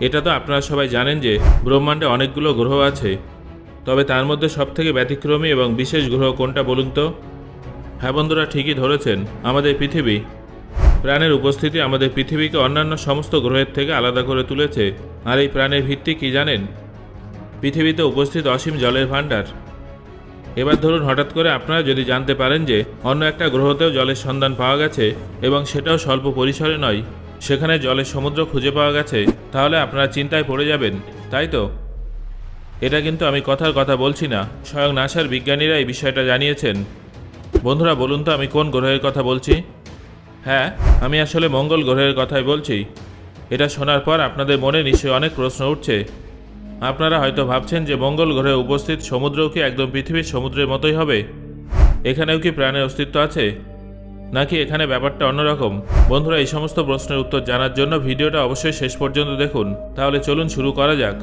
এটা তো আপনারা সবাই জানেন যে ব্রহ্মাণ্ডে অনেকগুলো গ্রহ আছে। তবে তার মধ্যে সবথেকে ব্যতিক্রমী এবং বিশেষ গ্রহ কোনটা বলুন তো? হ্যাঁ বন্ধুরা, ঠিকই ধরেছেন, আমাদের পৃথিবী। প্রাণের উপস্থিতি আমাদের পৃথিবীকে অন্যান্য সমস্ত গ্রহের থেকে আলাদা করে তুলেছে। আর এই প্রাণের ভিত্তি কি জানেন? পৃথিবীতে উপস্থিত অসীম জলের ভাণ্ডার। এবার ধরুন, হঠাৎ করে আপনারা যদি জানতে পারেন যে অন্য একটা গ্রহতেও জলের সন্ধান পাওয়া গেছে এবং সেটাও স্বল্প পরিসরে নয় সেখানে জলের সমুদ্র খুঁজে পাওয়া গেছে, তাহলে আপনারা চিন্তায় পড়ে যাবেন, তাই তো? এটা কিন্তু আমি কথার কথা বলছি না, স্বয়ং নাসার বিজ্ঞানীরা এই বিষয়টা জানিয়েছেন। বন্ধুরা, বলুন তো আমি কোন গ্রহের কথা বলছি? হ্যাঁ আমি আসলে মঙ্গল গ্রহের কথাই বলছি। এটা শোনার পর আপনাদের মনে নিশ্চয়ই অনেক প্রশ্ন উঠছে। আপনারা হয়তো ভাবছেন যে মঙ্গল গ্রহে উপস্থিত সমুদ্রও কি একদম পৃথিবীর সমুদ্রের মতোই হবে? এখানেও কি প্রাণের অস্তিত্ব আছে? নাকি এখানে ব্যাপারটা অন্যরকম? বন্ধুরা, এই সমস্ত প্রশ্নের উত্তর জানার জন্য ভিডিওটা অবশ্যই শেষ পর্যন্ত দেখুন। তাহলে চলুন শুরু করা যাক।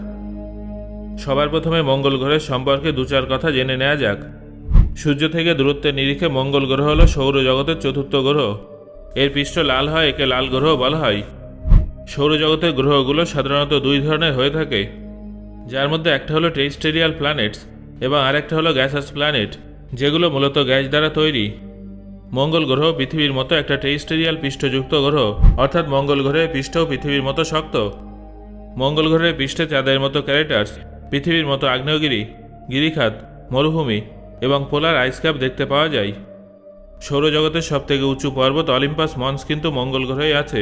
সবার প্রথমে মঙ্গল গ্রহের সম্পর্কে দু চার কথা জেনে নেওয়া যাক। সূর্য থেকে দূরত্বের নিরিখে মঙ্গল গ্রহ হল সৌরজগতের চতুর্থ গ্রহ। এর পৃষ্ঠ লাল হয়, একে লাল গ্রহ বলা হয়। সৌরজগতের গ্রহগুলো সাধারণত দুই ধরনের হয়ে থাকে। যার মধ্যে একটা হলো টেরিস্টেরিয়াল প্ল্যানেটস এবং আরেকটা হলো গ্যাসাস প্ল্যানেট, যেগুলো মূলত গ্যাস দ্বারা তৈরি। মঙ্গল গ্রহ পৃথিবীর মতো একটা টেরিস্টেরিয়াল পৃষ্ঠযুক্ত গ্রহ, অর্থাৎ মঙ্গল গ্রহের পৃষ্ঠও পৃথিবীর মতো শক্ত। মঙ্গল গ্রহের পৃষ্ঠে চাঁদের মতো ক্যারেটার্স, পৃথিবীর মতো আগ্নেয়গিরি, গিরিখাত, মরুভূমি এবং পোলার আইস ক্যাপ দেখতে পাওয়া যায়। সৌরজগতের সবথেকে উঁচু পর্বত অলিম্পাস মন্স কিন্তু মঙ্গল গ্রহে আছে।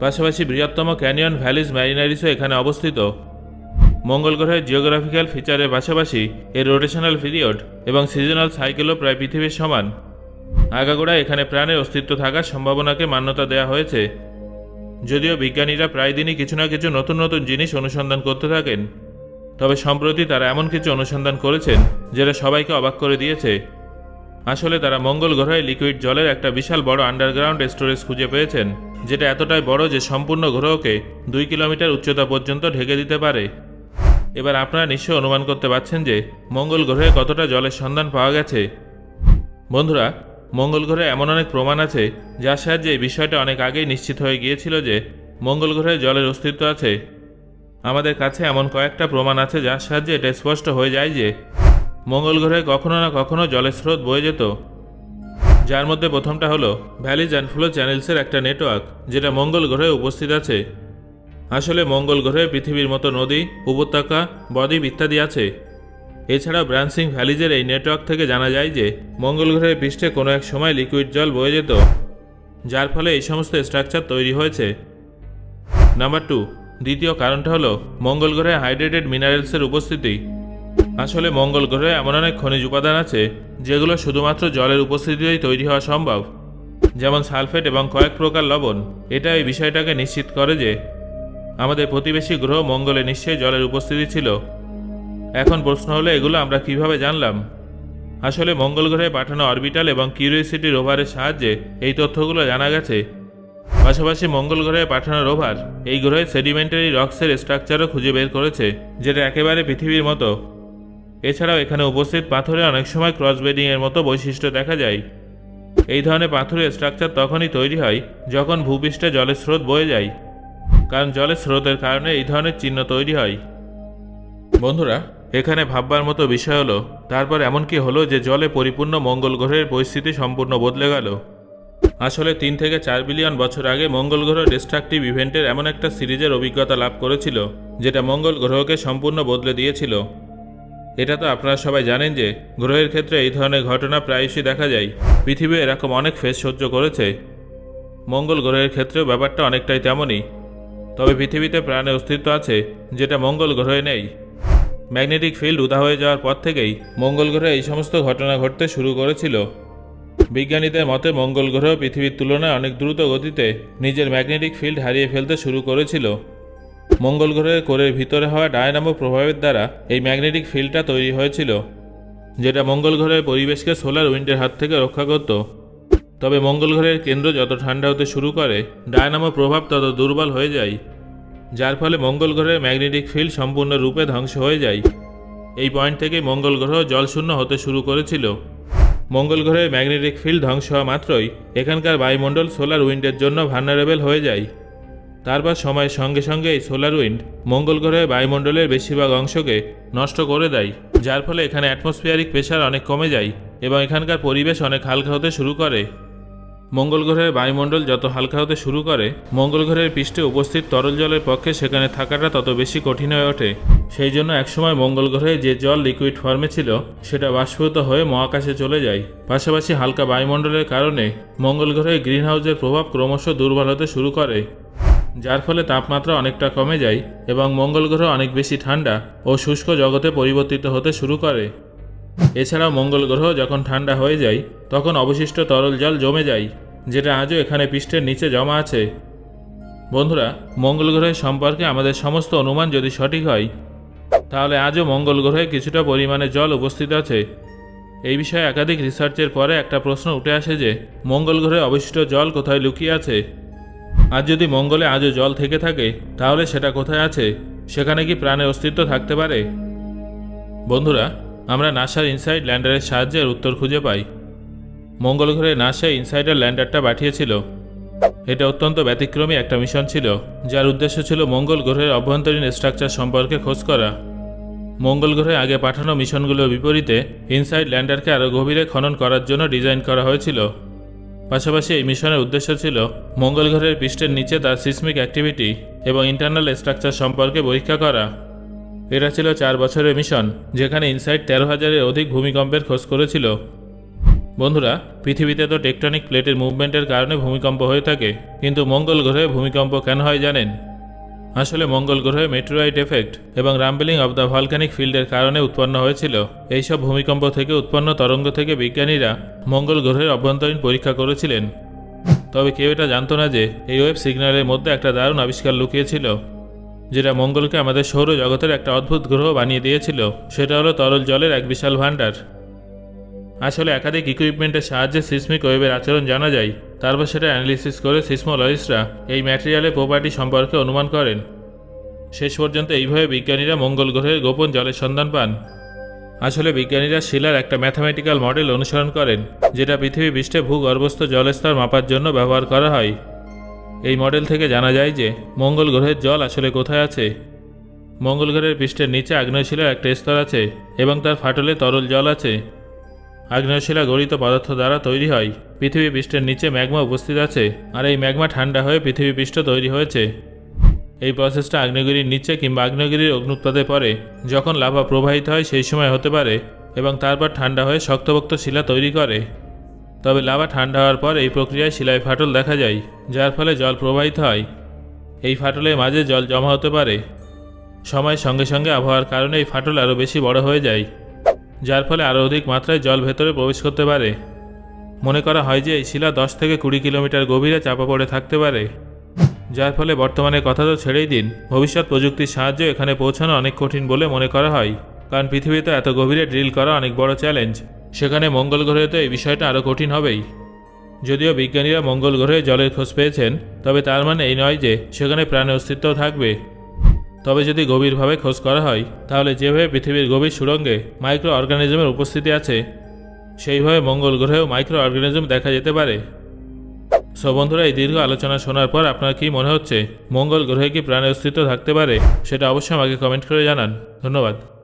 পাশাপাশি বৃহত্তম ক্যানিয়ন ভ্যালিজ ম্যারিনারিসও এখানে অবস্থিত। মঙ্গল গ্রহের জিওগ্রাফিক্যাল ফিচারের পাশাপাশি এর রোটেশনাল পিরিয়ড এবং সিজনাল সাইকেলও প্রায় পৃথিবীর সমান। আগাগোড়া এখানে প্রাণের অস্তিত্ব থাকার সম্ভাবনাকে মান্যতা দেওয়া হয়েছে। যদিও বিজ্ঞানীরা প্রায় দিনই কিছু না কিছু নতুন নতুন জিনিস অনুসন্ধান করতে থাকেন। তবে সম্প্রতি তারা এমন কিছু অনুসন্ধান করেছেন, যেটা সবাইকে অবাক করে দিয়েছে। আসলে তারা মঙ্গল গ্রহে লিকুইড জলের একটা বিশাল বড় আন্ডারগ্রাউন্ড স্টোরেজ খুঁজে পেয়েছেন, যেটা এতটাই বড় যে সম্পূর্ণ গ্রহকে দুই কিলোমিটার উচ্চতা পর্যন্ত ঢেকে দিতে পারে। এবার আপনারা নিশ্চয় অনুমান করতে পারছেন যে মঙ্গল গ্রহে কতটা জলের সন্ধান পাওয়া গেছে। বন্ধুরা মঙ্গল গ্রহে এমন অনেক প্রমাণ আছে যার সাহায্যে এই বিষয়টা অনেক আগেই নিশ্চিত হয়ে গিয়েছিল যে মঙ্গল গ্রহে জলের অস্তিত্ব আছে। আমাদের কাছে এমন কয়েকটা প্রমাণ আছে যার সাহায্যে এটা স্পষ্ট হয়ে যায় যে মঙ্গল গ্রহে কখনো না কখনো জলের স্রোত বয়ে যেত। যার মধ্যে প্রথমটা হলো ভ্যালিজ অ্যান্ড ফ্লো চ্যানেলসের একটা নেটওয়ার্ক যেটা মঙ্গল গ্রহে উপস্থিত আছে। আসলে মঙ্গল গ্রহে পৃথিবীর মতো নদী, উপত্যকা, বদ্বীপ ইত্যাদি আছে। এছাড়াও ব্রান্সিং ভ্যালিজের এই নেটওয়ার্ক থেকে জানা যায় যে, মঙ্গল গ্রহের পৃষ্ঠে কোনো এক সময় লিকুইড জল বয়ে যেত, যার ফলে এই সমস্ত স্ট্রাকচার তৈরি হয়েছে। নাম্বার টু দ্বিতীয় কারণটা হলো, মঙ্গল গ্রহে হাইড্রেটেড মিনারেলসের উপস্থিতি। আসলে মঙ্গল গ্রহে এমন অনেক খনিজ উপাদান আছে, যেগুলো শুধুমাত্র জলের উপস্থিতিতেই তৈরি হওয়া সম্ভব। যেমন সালফেট এবং কয়েক প্রকার লবণ। এটা এই বিষয়টাকে নিশ্চিত করে যে, আমাদের প্রতিবেশী গ্রহ মঙ্গলে নিশ্চয়ই জলের উপস্থিতি ছিল। এখন প্রশ্ন হলো, এগুলো আমরা কীভাবে জানলাম? আসলে মঙ্গল গ্রহে পাঠানো অরবিটাল এবং কিউরিওসিটি রোভারের সাহায্যে এই তথ্যগুলো জানা গেছে। পাশাপাশি মঙ্গল গ্রহে পাঠানো রোভার এই গ্রহে সেডিমেন্টারি রক্সের স্ট্রাকচারও খুঁজে বের করেছে, যেটা একেবারে পৃথিবীর মতো। এছাড়াও এখানে উপস্থিত পাথরে অনেক সময় ক্রসবেডিং এর মতো বৈশিষ্ট্য দেখা যায়। এই ধরনের পাথরের স্ট্রাকচার তখনই তৈরি হয় যখন ভূপৃষ্ঠে জলের স্রোত বয়ে যায়, কারণ জলের স্রোতের কারণে এই ধরনের চিহ্ন তৈরি হয়। বন্ধুরা এখানে ভাববার মতো বিষয় হলো, তারপর এমন কি হলো যে জলে পরিপূর্ণ মঙ্গল গ্রহের পরিস্থিতি সম্পূর্ণ বদলে গেল। আসলে তিন থেকে চার বিলিয়ন বছর আগে মঙ্গল গ্রহ ডিস্ট্রাকটিভ ইভেন্টের এমন একটা সিরিজের অভিজ্ঞতা লাভ করেছিল, যেটা মঙ্গল গ্রহকে সম্পূর্ণ বদলে দিয়েছিল। এটা তো আপনারা সবাই জানেন যে, গ্রহের ক্ষেত্রে এই ধরনের ঘটনা প্রায়শই দেখা যায়। পৃথিবী এরকম অনেক ফেস সহ্য করেছে। মঙ্গল গ্রহের ক্ষেত্রেও ব্যাপারটা অনেকটাই তেমনই। তবে পৃথিবীতে প্রাণের অস্তিত্ব আছে, যেটা মঙ্গল গ্রহে নেই। ম্যাগনেটিক ফিল্ড উদা হয়ে যাওয়ার পর থেকেই মঙ্গল গ্রহে এই সমস্ত ঘটনা ঘটতে শুরু করেছিল। বিজ্ঞানীদের মতে মঙ্গল গ্রহ পৃথিবীর তুলনায় অনেক দ্রুত গতিতে নিজের ম্যাগনেটিক ফিল্ড হারিয়ে ফেলতে শুরু করেছিল। মঙ্গল গ্রহের কোরের ভিতরে হওয়া ডায়নামো প্রভাবের দ্বারা এই ম্যাগনেটিক ফিল্ডটা তৈরি হয়েছিল, যেটা মঙ্গল গ্রহের পরিবেশকে সোলার উইন্ডের হাত থেকে রক্ষা করত। তবে মঙ্গল গ্রহের কেন্দ্র যত ঠান্ডা হতে শুরু করে, ডায়নামো প্রভাব তত দুর্বল হয়ে যায়। যার ফলে মঙ্গল গ্রহের ম্যাগনেটিক ফিল্ড সম্পূর্ণরূপে ধ্বংস হয়ে যায়। এই পয়েন্ট থেকে মঙ্গল গ্রহ জলশূন্য হতে শুরু করেছিল। মঙ্গল গ্রহের ম্যাগনেটিক ফিল্ড ধ্বংস হওয়া মাত্রই এখানকার বায়ুমণ্ডল সোলার উইন্ডের জন্য ভান্নারেবল হয়ে যায়। তারপর সময়ের সঙ্গে সঙ্গে এই সোলার উইন্ড মঙ্গল গ্রহের বায়ুমণ্ডলের বেশিরভাগ অংশকে নষ্ট করে দেয়, যার ফলে এখানে অ্যাটমসফিয়ারিক প্রেশার অনেক কমে যায় এবং এখানকার পরিবেশ অনেক হালকা হতে শুরু করে। মঙ্গল গ্রহের বায়ুমণ্ডল যত হালকা হতে শুরু করে মঙ্গল গ্রহের পৃষ্ঠে উপস্থিত তরল জলের পক্ষে সেখানে থাকাটা তত বেশি কঠিন হয়ে ওঠে। সেই জন্য একসময় মঙ্গল গ্রহে যে জল লিকুইড ফর্মে ছিল, সেটা বাষ্পীভূত হয়ে মহাকাশে চলে যায়। পাশাপাশি হালকা বায়ুমণ্ডলের কারণে মঙ্গল গ্রহে গ্রিনহাউসের প্রভাব ক্রমশ দুর্বল হতে শুরু করে, যার ফলে তাপমাত্রা অনেকটা কমে যায় এবং মঙ্গল গ্রহ অনেক বেশি ঠান্ডা ও শুষ্ক জগতে পরিবর্তিত হতে শুরু করে। এছাড়াও মঙ্গল গ্রহ যখন ঠান্ডা হয়ে যায়, তখন অবশিষ্ট তরল জল জমে যায়, যেটা আজও এখানে পৃষ্ঠের নিচে জমা আছে। বন্ধুরা, মঙ্গল গ্রহের সম্পর্কে আমাদের সমস্ত অনুমান যদি সঠিক হয়, তাহলে আজও মঙ্গল গ্রহে কিছুটা পরিমাণে জল উপস্থিত আছে। এই বিষয়ে একাধিক রিসার্চের পরে একটা প্রশ্ন উঠে আসে যে, মঙ্গল গ্রহে অবশিষ্ট জল কোথায় লুকিয়ে আছে? আর যদি মঙ্গলে আজও জল থেকে থাকে, তাহলে সেটা কোথায় আছে? সেখানে কি প্রাণের অস্তিত্ব থাকতে পারে? বন্ধুরা আমরা নাসার ইনসাইড ল্যান্ডারের সাহায্যে উত্তর খুঁজে পাই। মঙ্গল গ্রহে নাসা ইনসাইডার ল্যান্ডারটা পাঠিয়েছিল। এটা অত্যন্ত ব্যতিক্রমী একটা মিশন ছিল, যার উদ্দেশ্য ছিল মঙ্গল গ্রহের অভ্যন্তরীণ স্ট্রাকচার সম্পর্কে খোঁজ করা। মঙ্গল গ্রহে আগে পাঠানো মিশনগুলোর বিপরীতে ইনসাইড ল্যান্ডারকে আরও গভীরে খনন করার জন্য ডিজাইন করা হয়েছিল। পাশাপাশি এই মিশনের উদ্দেশ্য ছিল মঙ্গল গ্রহের পৃষ্ঠের নিচে তার সিসমিক অ্যাক্টিভিটি এবং ইন্টারনাল স্ট্রাকচার সম্পর্কে পরীক্ষা করা। এটা ছিল চার বছরের মিশন, যেখানে ইনসাইড তেরো হাজারের অধিক ভূমিকম্পের খোঁজ করেছিল। বন্ধুরা, পৃথিবীতে তো টেকটনিক প্লেটের মুভমেন্টের কারণে ভূমিকম্প হয়ে থাকে, কিন্তু মঙ্গল গ্রহে ভূমিকম্প কেন হয় জানেন? আসলে মঙ্গল গ্রহে মেট্রোরাইট এফেক্ট এবং রাম্বেলিং অব দ্য ভলক্যানিক ফিল্ডের কারণে উৎপন্ন হয়েছিল। এইসব ভূমিকম্প থেকে উৎপন্ন তরঙ্গ থেকে বিজ্ঞানীরা মঙ্গল গ্রহের অভ্যন্তরীণ পরীক্ষা করেছিলেন। তবে কেউ এটা জানতো না যে এই ওয়েব সিগন্যালের মধ্যে একটা দারুণ আবিষ্কার লুকিয়েছিল। যেটা মঙ্গলকে আমাদের সৌরজগতের একটা অদ্ভুত গ্রহ বানিয়ে দিয়েছিল, সেটা হলো তরল জলের এক বিশাল ভাণ্ডার। আসলে একাধিক ইকুইপমেন্টের সাহায্যে সিসমিক ওয়েবের আচরণ জানা যায়। তারপর সেটা অ্যানালিসিস করে সিসমোলজিস্টরা এই ম্যাটেরিয়ালের প্রপার্টি সম্পর্কে অনুমান করেন। শেষ পর্যন্ত এইভাবে বিজ্ঞানীরা মঙ্গল গ্রহের গোপন জলের সন্ধান পান। আসলে বিজ্ঞানীরা শিলার একটা ম্যাথামেটিক্যাল মডেল অনুসরণ করেন, যেটা পৃথিবী পৃষ্ঠে ভূগর্ভস্থ জলস্তর মাপার জন্য ব্যবহার করা হয়। এই মডেল থেকে জানা যায় যে মঙ্গল গ্রহের জল আসলে কোথায় আছে। মঙ্গল গ্রহের পৃষ্ঠের নিচে আগ্নেয়শিলার একটা স্তর আছে এবং তার ফাটলে তরল জল আছে। আগ্নেয়শিলা গঠিত পদার্থ দ্বারা তৈরি হয়। পৃথিবী পৃষ্ঠের নিচে ম্যাগমা উপস্থিত আছে আর এই ম্যাগমা ঠান্ডা হয়ে পৃথিবী পৃষ্ঠ তৈরি হয়েছে। এই প্রসেসটা আগ্নেয়গিরির নিচে কিংবা আগ্নেয়গিরির অগ্নুৎপাতের পরে যখন লাভা প্রবাহিত হয় সেই সময় হতে পারে এবং তারপর ঠান্ডা হয়ে শক্তপোক্ত শিলা তৈরি করে। তবে লাভা ঠান্ডা হওয়ার পর এই প্রক্রিয়ায় শিলায় ফাটল দেখা যায়, যার ফলে জল প্রবাহিত হয়। এই ফাটলের মাঝে জল জমা হতে পারে। সময়ের সঙ্গে সঙ্গে আবহাওয়ার কারণে এই ফাটল আরও বেশি বড় হয়ে যায়, যার ফলে আরও অধিক মাত্রায় জল ভেতরে প্রবেশ করতে পারে। মনে করা হয় যে এই শিলা দশ থেকে কুড়ি কিলোমিটার গভীরে চাপা পড়ে থাকতে পারে, যার ফলে বর্তমানে কথা তো ছেড়েই দিন। ভবিষ্যৎ প্রযুক্তির সাহায্যে এখানে পৌঁছানো অনেক কঠিন বলে মনে করা হয়, কারণ পৃথিবীতে এত গভীরে ড্রিল করা অনেক বড় চ্যালেঞ্জ। সেখানে মঙ্গল গ্রহে তো এই বিষয়টা আরও কঠিন হবেই। যদিও বিজ্ঞানীরা মঙ্গল গ্রহে জলের খোঁজ পেয়েছেন, তবে তার মানে এই নয় যে সেখানে প্রাণের অস্তিত্ব থাকবে। তবে যদি গভীরভাবে খোঁজ করা হয়, তাহলে যেভাবে পৃথিবীর গভীর সুড়ঙ্গে মাইক্রো অর্গানিজমের উপস্থিতি আছে, সেইভাবে মঙ্গল গ্রহেও মাইক্রো অর্গানিজম দেখা যেতে পারে। সো বন্ধুরা, এই দীর্ঘ আলোচনা শোনার পর আপনার কি মনে হচ্ছে, মঙ্গল গ্রহে কি প্রাণের অস্তিত্ব থাকতে পারে, সেটা অবশ্যই আমাকে কমেন্ট করে জানান। ধন্যবাদ।